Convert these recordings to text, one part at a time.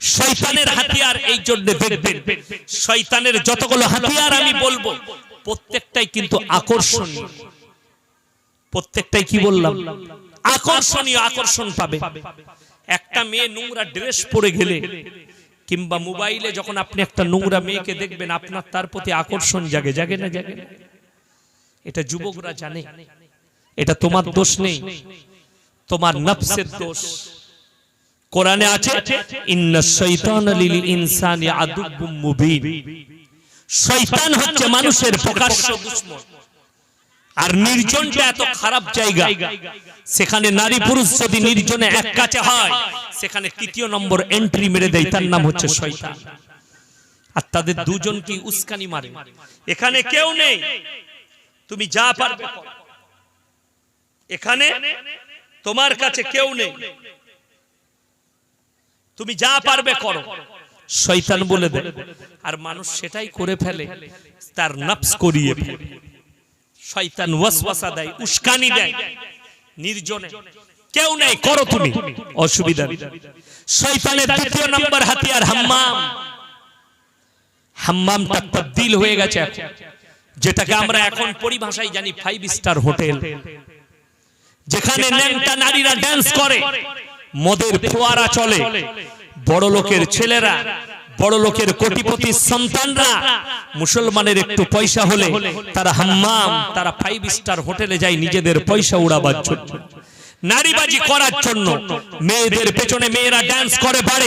শয়তানের হাতিয়ার এই জন্য দেখবেন। শয়তানের যতগুলো হাতিয়ার আমি বলব প্রত্যেকটাই কিন্তু আকর্ষণীয়। প্রত্যেকটাই কি বললাম? আকর্ষণীয় আকর্ষণ পাবে। একটা মেয়ে নোংরা ড্রেস পরে গেলে কিংবা মোবাইলে যখন আপনি একটা নোংরা মেয়েকে দেখবেন আপনার তার প্রতি আকর্ষণ জাগে জাগে না জাগে এটা যুবকরা জানে। এটা তোমার দোষ নেই। তোমার নফসের দোষ। কোরআনে আছে শয়তান হচ্ছে মানুষের প্রকাশ্য দুশমন। আর নির্জনটা এত খারাপ জায়গা। সেখানে নারী পুরুষ যদি নির্জনে এক কাছে হয় সেখানে তৃতীয় নম্বর এন্ট্রি মেরে দেয় তার নাম হচ্ছে শয়তান আর তাদের দুজন কি উস্কানি মারে? এখানে কেউ নেই। তুমি যা পারবে এখানে তোমার কাছে কেউ নেই। তুমি যা পারবে করো। শয়তান বলে দেয়। আর মানুষ সেটাই করে ফেলে তার নফস করিয়ে ফেলে। শয়তান ওয়াসওয়াসা দেয় উস্কানি দেয়। নির্জনে। কেউ নেই করো তুমি। অসুবিধা নেই। শয়তানের দ্বিতীয় নম্বর হাতিয়ার হাম্মাম। হাম্মামটা তবদিল হয়ে গেছে এখন। যেটাকে আমরা এখন পরিভাষায় জানি ফাইভ স্টার হোটেল যেখানে ন্যাংটা নারীরা ড্যান্স করে। মদের ফোয়ারা চলে। বড় লোকের ছেলেরা, বড় লোকের কোটিপতির সন্তানরা, মুসলমানের একটু পয়সা হলে তারা হাম্মাম, তারা ফাইভ স্টার হোটেলে যায় নিজেদের পয়সা উড়াবার জন্য। নারীবাজি করার জন্য মেয়েদের পেছনে মেয়েরা ড্যান্স করে পারে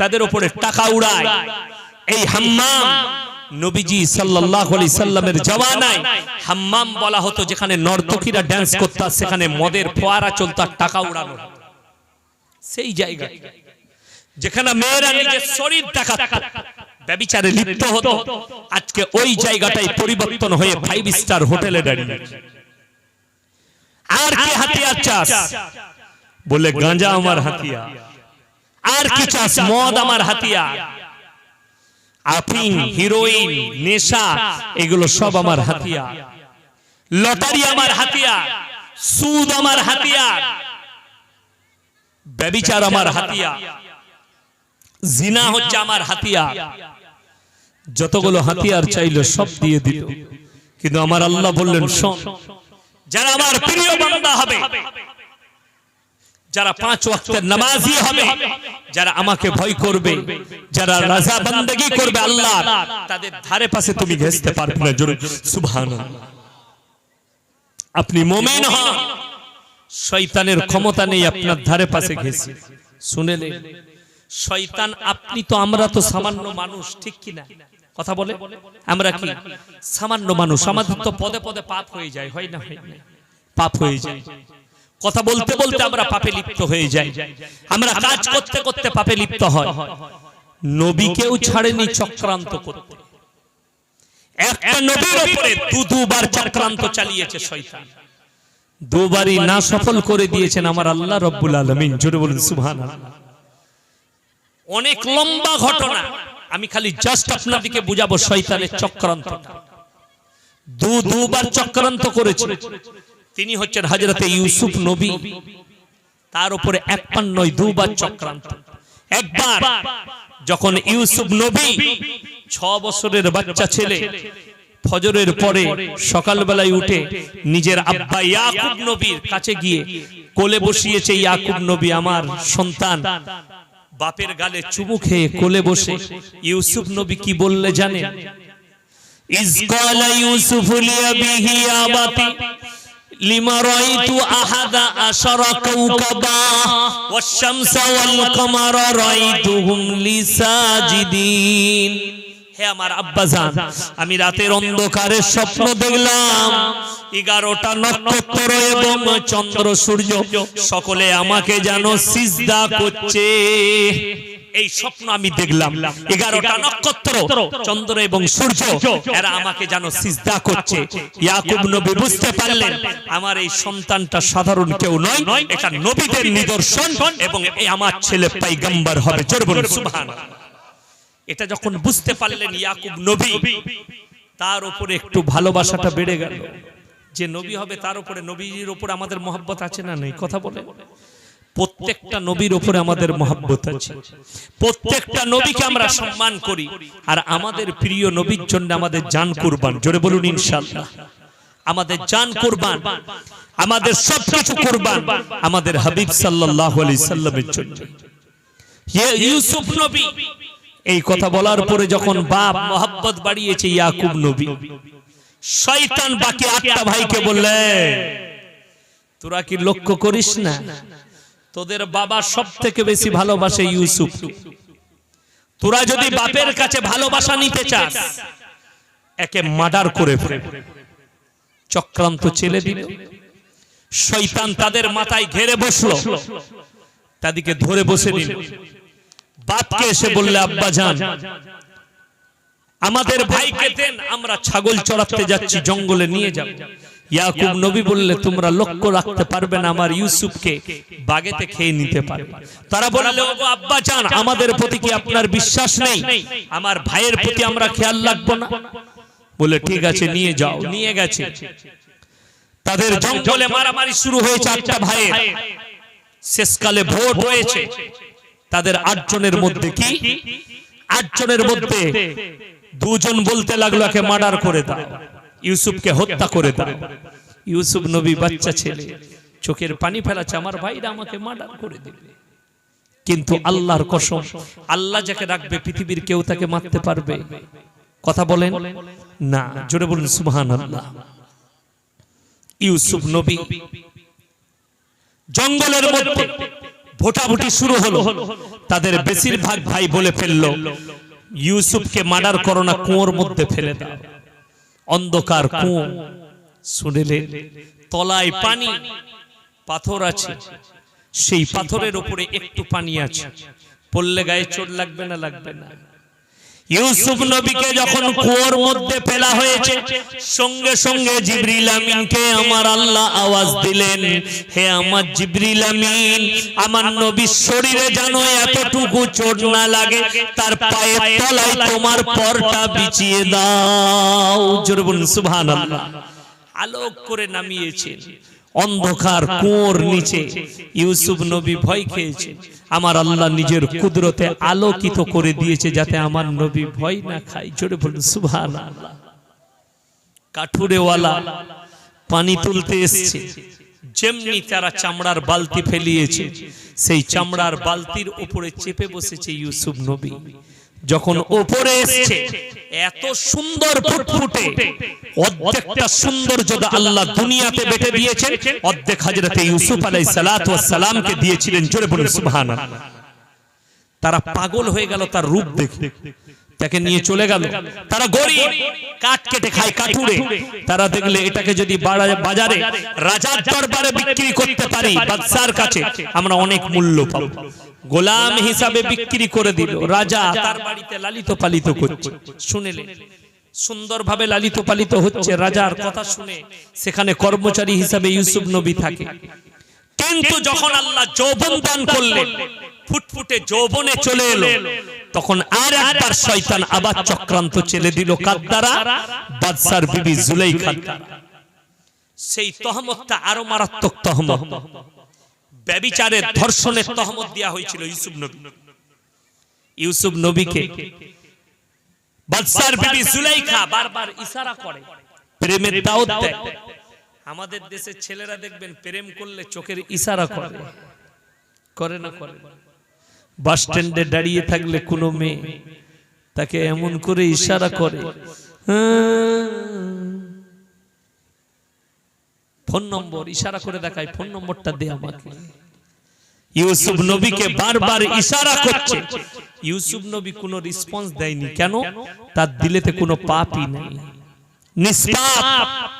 তাদের উপরে টাকা উড়ায়। এই হাম্মাম নবীজি সাল্লাল্লাহু আলাইহি সাল্লামের হাম্মাম বলা হতো যেখানে নর্তকীরা ড্যান্স করত, সেখানে মদের ফোয়ারা চলত টাকা উড়ানো সেই জায়গা যেখানে মেয়েরা নিজের শরীর দেখাত, ব্যবিচারে লিপ্ত হতো। আজকে ওই জায়গাটাই পরিবর্তন হয়ে ফাইভ স্টার হোটেলে দাঁড়িয়ে আর কি হাতিয়ার চাস? বলে, গাঁজা আমার হাতিয়ার। আর কি চাস? মদ আমার হাতিয়ার। আফিং হিরোইন, নেশা, এগুলো সব আমার হাতিয়া লটারি আমার হাতিয়া সুদ আমার হাতিয়া ব্যবিচার আমার হাতিয়ার। জিনা হচ্ছে আমার হাতিয়ার। যতগুলো হাতিয়ার চাইলো সব দিয়ে দিল। কিন্তু আমার আল্লাহ বললেন শোন যারা আমার প্রিয় বান্দা হবে যারা পাঁচ ওয়াক্তের নামাজি হবে যারা আমাকে ভয় করবে যারা রাজা বান্দাগি করবে আল্লাহ তাদের ধারে পাশে তুমি ঘেসতে পারবে না জোরে সুবহানাল্লাহ। আপনি মুমিন হন। শয়তানের ক্ষমতা নেই আপনার ধারে পাশে ঘেসে শুনেলে শয়তান, আপনি তো আমরা তো সামান্য মানুষ, ঠিক কি না? কথা বলে? আমরা কি? সামান্য মানুষ, আমাদের তো পদে পদে পাপ হয়ে যায়, হয় না? হয় না পাপ হয়ে যায়। কথা বলতে বলতে আমরা পাপে লিপ্ত হয়ে যাই। আমরা কাজ করতে করতে পাপে লিপ্ত হয়। নবীকেও ছাড়েনি চক্রান্ত করতে। একটা নবীর উপরে দু দুবার চক্রান্ত চালিয়েছে শয়তান। দুবারই না সফল করে দিয়েছেন আমার আল্লাহ রব্বুল আলমিন। জোরে বলুন, সুবহানাল্লাহ। অনেক লম্বা ঘটনা। আমি খালি জাস্ট আপনাদেরকে বুঝাবো শয়তানের চক্রান্তটা দু দুবার চক্রান্ত করেছে। তিনি হচ্ছেন হজরতে ইউসুফ নবী। তার উপরে এক নয় দুবার চক্রান্ত। একবার যখন ইউসুফ নবী, ছ বছরের বাচ্চা ছেলে, ফজরের পরে সকালবেলায় উঠে নিজের আব্বা ইয়াকুব নবীর কাছে গিয়ে কোলে বসিয়েছে, ইয়াকুব নবী, আমার সন্তান। বাপের গালে চুমু খেয়ে কোলে বসে। ইউসুফ নবী কি বললে জানেন? ইউসুফু লিমা রাআইতু আহাদা আশারা কাওকাবা ওয়াশ-শামসা ওয়াল কামারা রাআইতুহুম লিসাজিদিন হে আমার আব্বাজান, আমি রাতের অন্ধকারে স্বপ্ন দেখলাম। এগারোটা নক্ষত্র এবং চন্দ্র, সূর্য, সকলে আমাকে যেন সিজদা করছে। এই স্বপ্ন আমি দেখলাম। এগারোটা নক্ষত্র, চন্দ্র এবং সূর্য, এরা আমাকে যেন সিজদা করছে। ইয়াকুব নবী বুঝতে পারলেন, আমার এই সন্তানটা সাধারণ কেউ নয়, এটা নবীদের নিদর্শন এবং আমার ছেলে পাইগাম্বার হবে। জোর বলুন, সুবহানাল্লাহ। এটা যখন বুঝতে পারলেন ইয়াকুব নবী, তার উপরে একটু ভালোবাসাটা বেড়ে গেল। যে নবী হবে, তার উপরে নবীর উপরে আমাদের মহব্বত আছে না নেই? কথা বলে প্রত্যেকটা নবীর উপরে আমাদের মহাব্বত আছে। প্রত্যেকটা নবীকে আমরা সম্মান করি, আর আমাদের প্রিয় নবীর জন্য আমাদের জান কুরবান। জোরে বলুন, ইনশাআল্লাহ। আমাদের জান কুরবান, আমাদের সবকিছু কুরবান আমাদের হাবিব সাল্লাল্লাহু আলাইহি সাল্লামের জন্য। ইয়ে ইউসুফ নবী এই কথা বলার পরে যখন বাপ মোহাব্বত বাড়িয়েছে ইয়াকুব নবী শয়তান বাকি আটটা ভাইকে বললে তোরা কি লক্ষ্য করিস না? তোদের বাবা সব থেকে বেশি ভালোবাসে ইউসুফ। তোরা যদি বাপের কাছে ভালোবাসা নিতে চাস একে মার্ডার করে ফেল। চক্রান্ত ছেলে দিল। শয়তান তাদের মাথায় ঘেরে বসল। তাদেরকে ধরে বসে নিল। বাপকে এসে বললে আব্বা যান আমাদের ভাইকে দেন আমরা ছাগল চড়াতে যাচ্ছি জঙ্গলে নিয়ে যাব ইয়াকুব নবী বললে তোমরা লক্ষ্য রাখতে পারবে না আমার ইউসুফকে বাগেতে খেয়ে নিতে পারবে তারা বললে ওগো আব্বা চান আমাদের প্রতি কি আপনার বিশ্বাস নেই? আমার ভাইয়ের প্রতি আমরা খেয়াল রাখব না। বলে ঠিক আছে নিয়ে যাও নিয়ে গেছে। তাদের জঙ্গলে মারামারি শুরু হয়েছে আটটা ভাইয়ের। শেষকালে ভোট হয়েছে। তাদের আটজনের মধ্যে কি? আটজনের মধ্যে দুজন বলতে লাগল একে মার্ডার করে দাও। ইউসুফকে হত্যা করে দাও। ইউসুফ নবী বাচ্চা ছেলে। চোখের পানি ফেলাচ্ছে আমার ভাইরা আমাকে মার্ডার করে দেবে। কিন্তু আল্লাহর কসম আল্লাহ যাকে রাখবে পৃথিবীর কেউ তাকে মারতে পারবে। কথা বলেন? না জোরে বলুন সুবহান আল্লাহ ইউসুফ নবী জঙ্গলের মধ্যে ভোটাভুটি শুরু হলো। তাদের বেশিরভাগ ভাই বলে ফেলল ইউসুফকে মার্ডার করো না কুয়োর মধ্যে ফেলে দাও। অন্ধকার কুঁয়ো। শুনেলে তলায় পানি পাথর আছে। সেই পাথরের উপরে একটু পানি আছে। পড়লে গায়ে চোট লাগবে না। লাগবে না। ইউসুফ নবীকে যখন কুয়োর মধ্যে ফেলা হয়েছে সঙ্গে সঙ্গে জিবরিল আমিনকে আমার আল্লাহ আওয়াজ দিলেন। হে আমার জিবরিল আমিন আমার নবীর শরীরে জানো এতটুকু চোট না লাগে তার পায়ের তলায় তোমার পরটা বিছিয়ে দাও। জোরে বলুন সুবহানাল্লাহ। আলোক করে নামিয়েছেন। অন্ধকার কুয়োর নিচে। ইউসুফ নবী ভয় খেয়েছে আমার আল্লাহ নিজের কুদরতে আলোকিত করে দিয়েছে যাতে আমার নবী ভয় না খায়। জোরে বলুন সুভান কাঠুরেওয়ালা পানি তুলতে এসছে। যেমনি তারা চামড়ার বালতি ফেলিয়েছে, সেই চামড়ার বালতির উপরে চেপে বসেছে ইউসুফ নবী। যখন ওপরে এসছে এত সুন্দর ফুটফুটে অর্ধেকটা সৌন্দর্য আল্লাহ দুনিয়াতে বেটে দিয়েছেন অর্ধেক হাজরতে ইউসুফ আলাই সালামকে দিয়েছিলেন জোরে বলুন সুবহানাল্লাহ। তারা পাগল হয়ে গেল তার রূপ দেখে। তাকে নিয়ে চলে গেল। তারা গরিব কাঠ কেটে খায় কাঠুরে। তারা দেখলে এটাকে যদি বাজারে রাজার দরবারে বিক্রি করতে পারি বাদশার কাছে আমরা অনেক মূল্য পাবো। গোলাম হিসাবে বিক্রি করে দিল। রাজা তার বাড়িতে লালিত পালিত করছে শুনেলেন। সুন্দরভাবে লালিত পালিত হচ্ছে। রাজার কথা শুনে সেখানে কর্মচারী হিসাবে ইউসুফ নবী থাকে। কিন্তু যখন আল্লাহ যৌবন দান করলেন ফুটফুটে যৌবনে চলে এলো। তখন আর একবার শয়তান আবার চক্রান্ত চেলে দিল কার দ্বারা বাদশার বিবি জুলাইখার দ্বারা। সেই তহমতটা আরও মারাত্মক তহমত। ব্যবিচারের ধর্ষণের তহমত দেওয়া হয়েছিল ইউসুফ নবী। ইউসুফ নবীকে বাদশার বিবি জুলাইখা বারবার ইশারা করে, প্রেমের দাওয়াত দেয়। আমাদের দেশের ছেলেরা দেখবেন প্রেম করলে চোখের ইশারা করে। করে না, করে বাস স্ট্যান্ডে দাঁড়িয়ে থাকলে কোনো মেয়ে তাকে এমন করে ইশারা করে। হ্যাঁ। ফোন নম্বর ইশারা করে দেখায় ফোন নম্বরটা দে আমাকে। ইউসুফ নবীকে বারবার ইশারা করছে। ইউসুফ নবী কোনো রেসপন্স দেয়নি। কেন? তার দিলেতে কোনো পাপই নেই। নিষ্পাপ।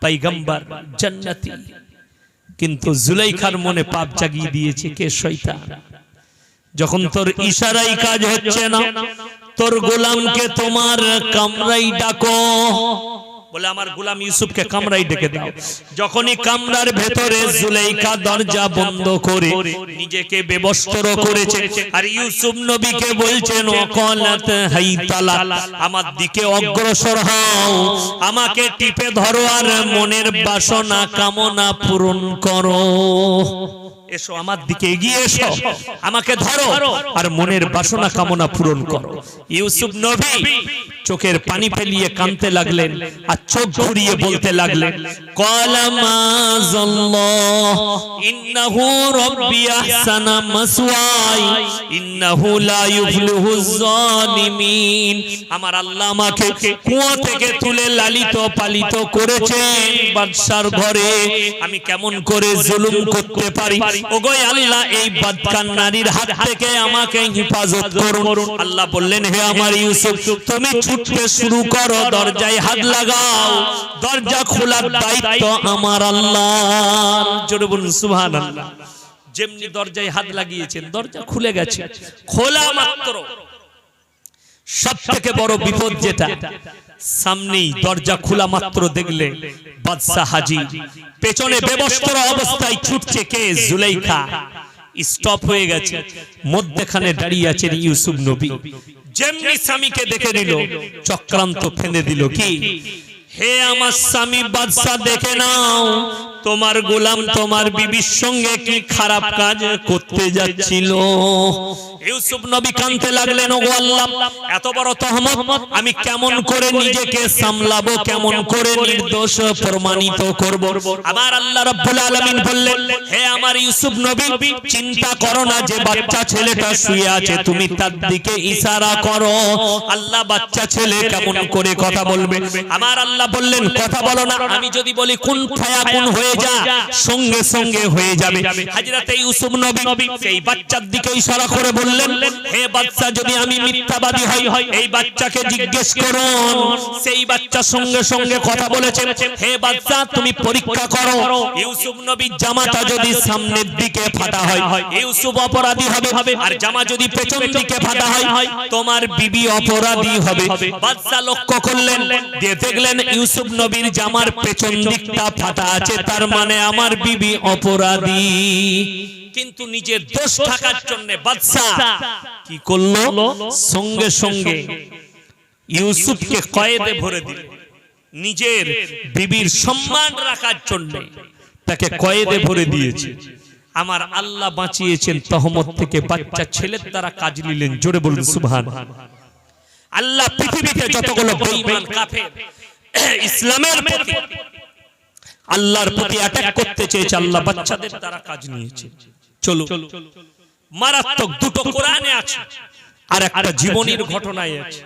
পাইগম্বর জান্নাতি। কিন্তু জুলাইখার মনে পাপ জাগিয়ে দিয়েছে কে? শয়তান। যখন তোর ইশারাই কাজ হচ্ছে না তোর গোলামকে তোমার কামরাই ডাকো। বলে আমার গোলাম ইউসুফকে কামরাই ডেকে দাও। যখনই কামরার ভেতরে জুলাইকা দরজা বন্ধ করে নিজেকে বেবস্ত্র করেছে। আর ইউসুফ নবীকে বলছেন অকলাত হাইতালা আমার দিকে অগ্রসর হও। আমাকে টিপে ধরো আর মনের বাসনা কামনা পূরণ করো। এসো আমার দিকে এগিয়ে এসো। আমাকে ধরো আর মনের বাসনা কামনা পূরণ করো। ইউসুফ নবী। চোখের পানি ফেলিয়ে কাঁদতে লাগলেন আর চোখ ঘুরিয়ে বলতে লাগলেন আমার আল্লাহ আমাকে কুয়া থেকে তুলে লালিত পালিত করেছেন। বাদশার ঘরে আমি কেমন করে জুলুম করতে পারি? ওগো আল্লাহ এই বাদকান নারীর হাত থেকে আমাকে হেফাজত করুন। আল্লাহ বললেন হে আমার ইউসুফ তুমি ছুটতে শুরু করো, দরজায় হাত লাগাও। দরজা খোলার দায়িত্ব আমার আল্লাহ জোরে বলুন, সুবহানাল্লাহ। যেমনি দরজায় হাত লাগিয়েছেন, দরজা খুলে গেছে। খোলা মাত্র। সব থেকে বড় বিপদ যেটা, সামনেই দরজা খোলা মাত্র দেখলে বাদশাহ হাজি, পেছনে বেবস্ত্র অবস্থায় ছুটছে কে? জুলাইখা। স্টপ হয়ে গেছে। মধ্যখানে দাঁড়িয়ে আছেন ইউসুফ নবী। যেমনি স্বামীকে দেখে নিল চক্রান্ত ফেঁদে দিল কি? হে আমার স্বামী বাদশাহ দেখে নাও তোমার গোলাম, তোমার বিবির সঙ্গে কি খারাপ কাজ করতে যাচ্ছিল? ইউসুফ নবী কানতে লাগলেন ও আল্লাহ, এত বড় তহমত, আমি কেমন করে নিজেকে সামলাবো, কেমন করে নির্দোষ, প্রমাণিত করব? আমার আল্লাহ রাব্বুল আলামিন বললেন, হে আমার ইউসুফ নবী, চিন্তা করো না যে বাচ্চা ছেলেটা শুয়ে আছে, তুমি তার দিকে ইশারা করো। আল্লাহ বাচ্চা ছেলে কেমন করে কথা বলবে? আমার আল্লাহ বললেন, কথা বলো না, আমি যদি বলি, কোন ফায়া কোন হয়ে যা সঙ্গে সঙ্গে হয়ে যাবে। হাজরাতে ইউসুফ নবী সেই বাচ্চার দিকে ইশারা করে বললেন, হে বাচ্চা, যদি আমি মিথ্যাবাদী হই, এই বাচ্চাকে জিজ্ঞেস করুন সেই বাচ্চা সঙ্গে সঙ্গে কথা বলেছেন হে বাচ্চা, তুমি পরীক্ষা করো। ইউসুফ নবীর জামাটা যদি সামনের দিকে ফাটা হয়, ইউসুফ অপরাধী হবে। আর জামা যদি পেছন দিকে ফাটা হয়, তোমার বিবি অপরাধী হবে। বাদশা লক্ষ্য করলেন দেখলেন ইউসুফ নবীর জামার পেছন দিকটা ফাটা আছে, তার মানে আমার বিবি অপরাধী। কিন্তু নিজের দোষ থাকার জন্য বাদশা কি করল? সঙ্গে সঙ্গে ইউসুফকে কয়েদে ভরে দিল। নিজের বিবির সম্মান রাখার জন্য তাকে কয়েদে ভরে দিয়েছে। আমার আল্লাহ বাঁচিয়েছেন তহমত থেকে বাচ্চা ছেলের দ্বারা কাজ নিলেন। জোরে বলুন সুবহান। আল্লাহ পৃথিবীতে যতগুলো বেঈমান কাফের ইসলামের প্রতি আল্লাহর প্রতি অ্যাটাক করতে চেয়েছে আল্লাহ বাচ্চাদের দ্বারা কাজ নিয়েছে। চলো। মারাত্মক দুটো কোরআনে আছে। আর একটা জীবনের ঘটনায় আছে।